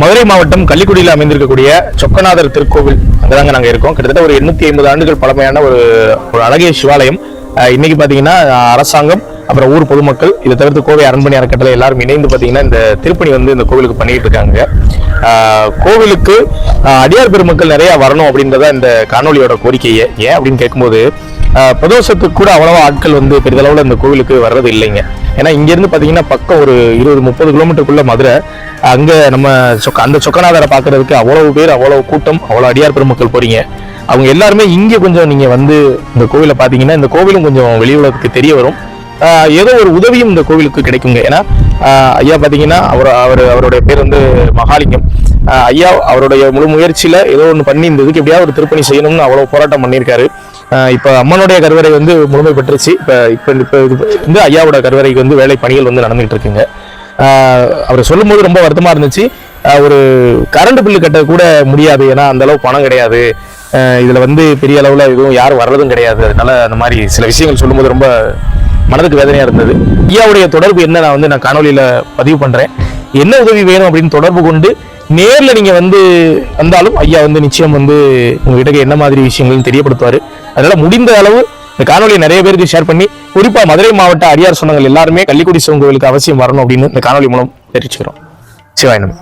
மதுரை மாவட்டம் கள்ளிக்குடியில் அமைந்திருக்கக்கூடிய சொக்கநாதர் திருக்கோவில். அங்கதாங்க நாங்கள் இருக்கோம். கிட்டத்தட்ட ஒரு எண்ணூத்தி ஐம்பது ஆண்டுகள் பழமையான ஒரு ஒரு அழகிய சிவாலயம். இன்னைக்கு பாத்தீங்கன்னா அரசாங்கம் அப்புறம் ஊர் பொதுமக்கள் இதை தவிர்த்து கோவை அரண்மனை அறக்கட்டளை எல்லாரும் இணைந்து பாத்தீங்கன்னா இந்த திருப்பணி வந்து இந்த கோவிலுக்கு பண்ணிட்டு இருக்காங்க. கோவிலுக்கு அடியார் பெருமக்கள் நிறைய வரணும் அப்படின்றத இந்த காணொலியோட கோரிக்கையே. ஏன் அப்படின்னு கேட்கும்போது பிரதோஷத்துக்கு கூட அவ்வளவா ஆட்கள் வந்து பெரிதளவுல இந்த கோவிலுக்கு வர்றது இல்லைங்க. ஏன்னா இங்கேருந்து பார்த்தீங்கன்னா பக்கம் ஒரு இருபது முப்பது கிலோமீட்டருக்குள்ள மதுரை. அங்கே நம்ம சொக்க அந்த சொக்கநாதரை பார்க்கிறதுக்கு அவ்வளவு பேர் அவ்வளவு கூட்டம் அவ்வளோ அடியார் பெருமக்கள் போறீங்க. அவங்க எல்லாருமே இங்கே கொஞ்சம் நீங்கள் வந்து இந்த கோவிலை பார்த்தீங்கன்னா இந்த கோவிலும் கொஞ்சம் வெளி உலகத்துக்கு தெரிய வரும். ஏதோ ஒரு உதவியும் இந்த கோவிலுக்கு கிடைக்குங்க. ஏன்னா ஐயா பார்த்தீங்கன்னா அவர் அவர் அவருடைய பேர் வந்து மகாலிங்கம். ஐயா அவருடைய முழு முயற்சியில் ஏதோ ஒன்று பண்ணி இந்த இதுக்கு எப்படியாவது ஒரு திருப்பணி செய்யணும்னு அவ்வளோ போராட்டம் பண்ணியிருக்காரு. இப்போ அம்மனுடைய கருவறை வந்து முழுமை பெற்றுச்சு. இப்போ இப்போ இப்போ இது வந்து ஐயாவோட கருவறைக்கு வந்து வேலை பணிகள் வந்து நடந்துகிட்டு இருக்குங்க. அவர் சொல்லும்போது ரொம்ப வருத்தமாக இருந்துச்சு. ஒரு கரண்ட் பில்லு கட்ட கூட முடியாது. ஏன்னா அந்த அளவு பணம் கிடையாது. இதில் வந்து பெரிய அளவில் எதுவும் யாரும் வர்றதும் கிடையாது. அதனால அந்த மாதிரி சில விஷயங்கள் சொல்லும்போது ரொம்ப மனதுக்கு வேதனையாக இருந்தது. ஐயாவுடைய தொடர்பு என்ன? நான் வந்து நான் காணொலியில் பதிவு பண்ணுறேன் என்ன உதவி வேணும் அப்படின்னு தொடர்பு கொண்டு நேரில் நீங்கள் வந்து வந்தாலும் ஐயா வந்து நிச்சயம் வந்து உங்ககிட்ட என்ன மாதிரி விஷயங்கள்னு தெரியப்படுத்துவார். அதனால் முடிந்த அளவு இந்த காணொலியை நிறைய பேருக்கு ஷேர் பண்ணி குறிப்பாக மதுரை மாவட்ட அடியார் சொன்னங்கள் எல்லாருமே கள்ளிக்குடி சிவன் கோவிலுக்கு அவசியம் வரணும் அப்படின்னு இந்த காணொலி மூலம் தெரிவிச்சுக்கிறோம். சிவாயினம்